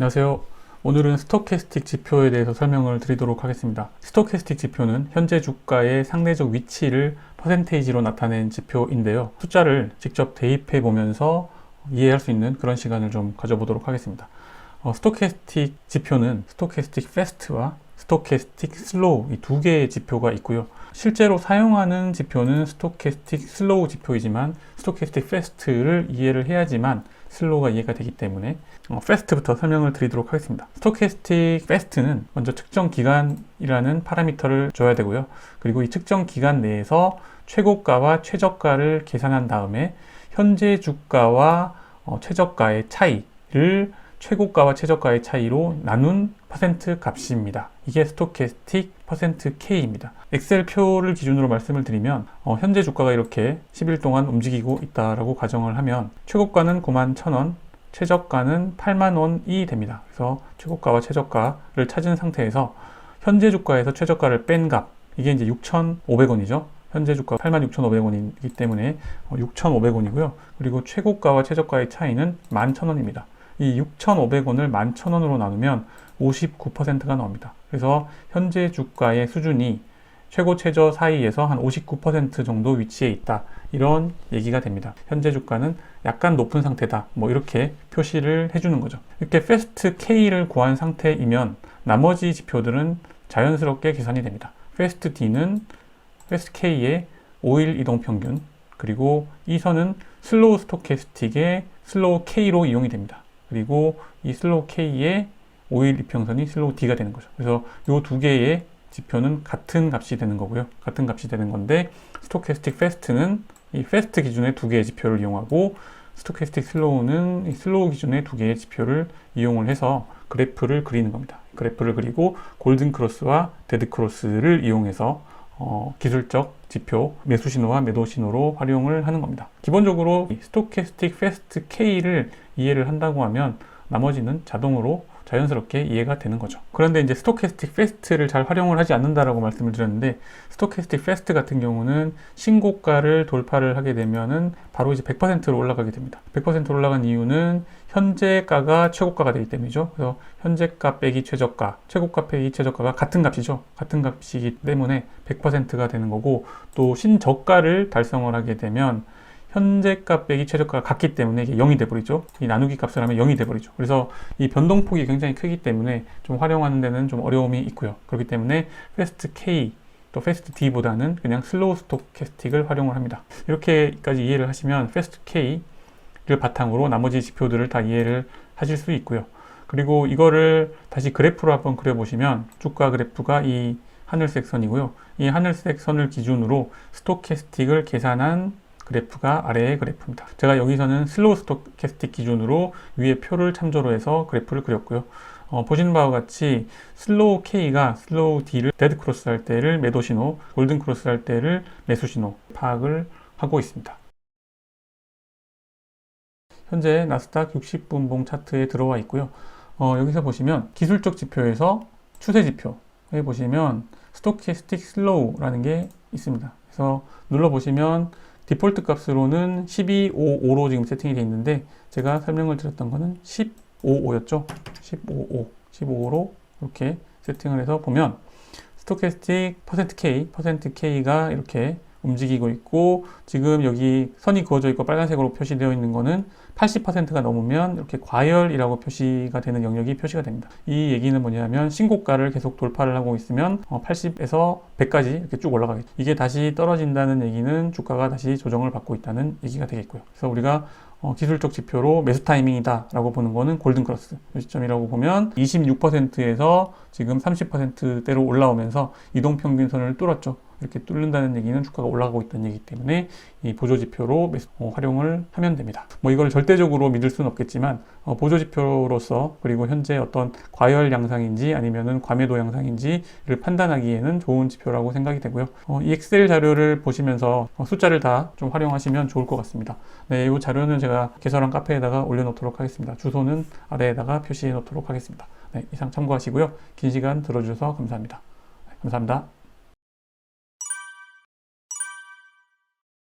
안녕하세요. 오늘은 스토캐스틱 지표에 대해서 설명을 드리도록 하겠습니다. 스토캐스틱 지표는 현재 주가의 상대적 위치를 퍼센테이지로 나타낸 지표인데요. 숫자를 직접 대입해 보면서 이해할 수 있는 그런 시간을 좀 가져보도록 하겠습니다. 어, 스토캐스틱 지표는 스토캐스틱 패스트와 스토캐스틱 슬로우 이 두 개의 지표가 있고요. 실제로 사용하는 지표는 스토캐스틱 슬로우 지표이지만 스토캐스틱 패스트를 이해를 해야지만 슬로우가 이해가 되기 때문에 어, 패스트부터 설명을 드리도록 하겠습니다. 스토캐스틱 패스트는 먼저 특정 기간이라는 파라미터를 줘야 되고요. 그리고 이 특정 기간 내에서 최고가와 최저가를 계산한 다음에 현재 주가와 어, 최저가의 차이를 최고가와 최저가의 차이로 나눈 퍼센트 값입니다. 이게 스토캐스틱 퍼센트 K입니다. 엑셀 표를 기준으로 말씀을 드리면 어, 현재 주가가 이렇게 10일 동안 움직이고 있다라고 가정을 하면 최고가는 9만 1,000원, 최저가는 8만 원이 됩니다. 그래서 최고가와 최저가를 찾은 상태에서 현재 주가에서 최저가를 뺀 값, 이게 이제 6,500원이죠. 현재 주가 86,500원이기 때문에 6,500원이고요. 그리고 최고가와 최저가의 차이는 11,000원입니다. 이 6,500원을 11,000원으로 나누면 59%가 나옵니다. 그래서 현재 주가의 수준이 최고 최저 사이에서 한 59% 정도 위치에 있다. 이런 얘기가 됩니다. 현재 주가는 약간 높은 상태다. 뭐 이렇게 표시를 해주는 거죠. 이렇게 패스트 K를 구한 상태이면 나머지 지표들은 자연스럽게 계산이 됩니다. 패스트 D는 패스트 K의 5일 이동 평균 그리고 이 선은 슬로우 스토캐스틱의 슬로우 K로 이용이 됩니다. 그리고 이 슬로우 K의 5일 이평선이 슬로우 D가 되는 거죠. 그래서 이 두 개의 지표는 같은 값이 되는 거고요. 같은 값이 되는 건데 스토캐스틱 패스트는 이 패스트 기준의 두 개의 지표를 이용하고 스토캐스틱 슬로우는 이 슬로우 기준의 두 개의 지표를 이용을 해서 그래프를 그리는 겁니다. 그래프를 그리고 골든 크로스와 데드 크로스를 이용해서 어, 기술적 지표 매수 신호와 매도 신호로 활용을 하는 겁니다. 기본적으로 스토캐스틱 패스트 K를 이해를 한다고 하면 나머지는 자동으로 자연스럽게 이해가 되는 거죠. 그런데 이제 스토캐스틱 패스트를 잘 활용을 하지 않는다라고 말씀을 드렸는데 스토캐스틱 패스트 같은 경우는 신고가를 돌파를 하게 되면은 바로 이제 100%로 올라가게 됩니다. 100% 올라간 이유는 현재가가 최고가가 되기 때문이죠. 그래서 현재가 빼기 최저가, 최고가 빼기 최저가가 같은 값이죠. 같은 값이기 때문에 100%가 되는 거고 또 신저가를 달성을 하게 되면 현재 값 빼기 최저가가 같기 때문에 이게 0이 돼버리죠. 이 나누기 값을 하면 0이 돼버리죠. 그래서 이 변동폭이 굉장히 크기 때문에 좀 활용하는 데는 좀 어려움이 있고요. 그렇기 때문에 패스트 K 또 패스트 D보다는 그냥 슬로우 스토캐스틱을 활용을 합니다. 이렇게까지 이해를 하시면 패스트 K를 바탕으로 나머지 지표들을 다 이해를 하실 수 있고요. 그리고 이거를 다시 그래프로 한번 그려보시면 주가 그래프가 이 하늘색 선이고요. 이 하늘색 선을 기준으로 스토캐스틱을 계산한 그래프가 아래의 그래프입니다. 제가 여기서는 슬로우 스토캐스틱 기준으로 위에 표를 참조로 해서 그래프를 그렸고요. 어, 보시는 바와 같이 슬로우 K가 슬로우 D를 데드 크로스 할 때를 매도 신호, 골든 크로스 할 때를 매수 신호 파악을 하고 있습니다. 현재 나스닥 60분봉 차트에 들어와 있고요. 어, 여기서 보시면 기술적 지표에서 추세 지표에 보시면 스토캐스틱 슬로우라는 게 있습니다. 그래서 눌러 보시면 디폴트 값으로는 1255로 지금 세팅이 되어 있는데 제가 설명을 드렸던 거는 155였죠. 155, 15로 이렇게 세팅을 해서 보면 스토캐스틱 %K, %K가 이렇게 움직이고 있고 지금 여기 선이 그어져 있고 빨간색으로 표시되어 있는 거는 80%가 넘으면 이렇게 과열이라고 표시가 되는 영역이 표시가 됩니다. 이 얘기는 뭐냐면 신고가를 계속 돌파를 하고 있으면 80에서 어, 100까지 이렇게 쭉 올라가겠죠. 이게 다시 떨어진다는 얘기는 주가가 다시 조정을 받고 있다는 얘기가 되겠고요. 그래서 우리가 어, 기술적 지표로 매수 타이밍이다 라고 보는 거는 골든 크로스 이 시점이라고 보면 26%에서 지금 30%대로 올라오면서 이동평균선을 뚫었죠. 이렇게 뚫는다는 얘기는 주가가 올라가고 있다는 얘기 때문에 이 보조지표로 어, 활용을 하면 됩니다. 뭐 이걸 절대적으로 믿을 수는 없겠지만 어, 보조지표로서 그리고 현재 어떤 과열 양상인지 아니면은 과매도 양상인지를 판단하기에는 좋은 지표라고 생각이 되고요. 어, 이 엑셀 자료를 보시면서 어, 숫자를 다 좀 활용하시면 좋을 것 같습니다. 네, 이 자료는 제가 개설한 카페에다가 올려놓도록 하겠습니다. 주소는 아래에다가 표시해 놓도록 하겠습니다. 네, 이상 참고하시고요. 긴 시간 들어주셔서 감사합니다. 네, 감사합니다.